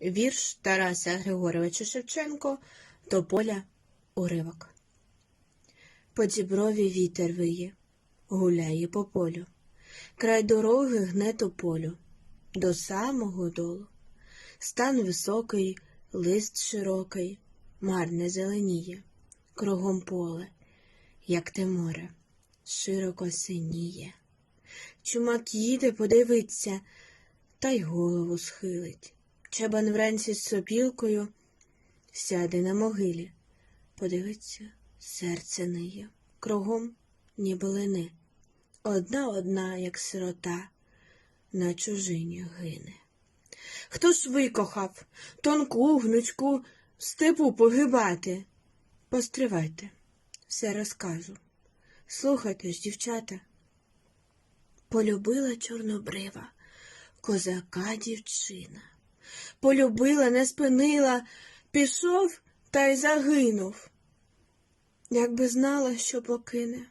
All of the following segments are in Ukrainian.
Вірш Тараса Григоровича Шевченко Тополя уривок. По діброві вітер виє, гуляє по полю. Край дороги гне тополю, до самого долу. Стан високий, лист широкий, марне зеленіє, кругом поле, як те море, широко синіє. Чумак їде, подивиться, та й голову схилить. Чабан вранці з сопілкою сяде на могилі, подивиться, серце ниє, кругом ніби лини. Одна одна, як сирота, на чужині гине. Хто ж викохав тонку гнучку в степу погибати? Постривайте, все розкажу. Слухайте ж, дівчата. Полюбила чорнобрива, козака дівчина. Полюбила, не спинила, пішов та й загинув. Якби знала, що покине,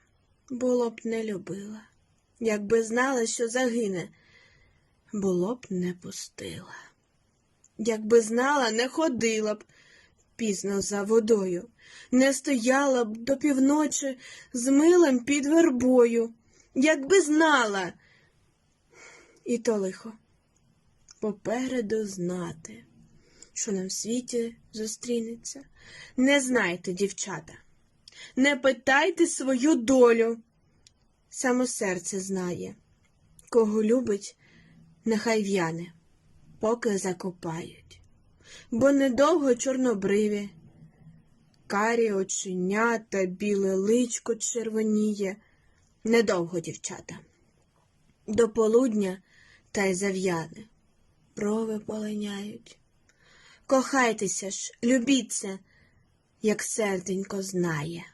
було б не любила. Якби знала, що загине, було б не пустила. Якби знала, не ходила б пізно за водою, не стояла б до півночі з милем під вербою. Якби знала, і то лихо попереду знати, що нам в світі зустрінеться. Не знайте, дівчата, не питайте свою долю. Само серце знає, кого любить, нехай в'яне, поки закопають. Бо недовго чорнобриві, карі оченята, біле личко червоніє. Недовго, дівчата. До полудня та й зав'яне брови полиняють. Кохайтеся ж, любіться, як серденько знає.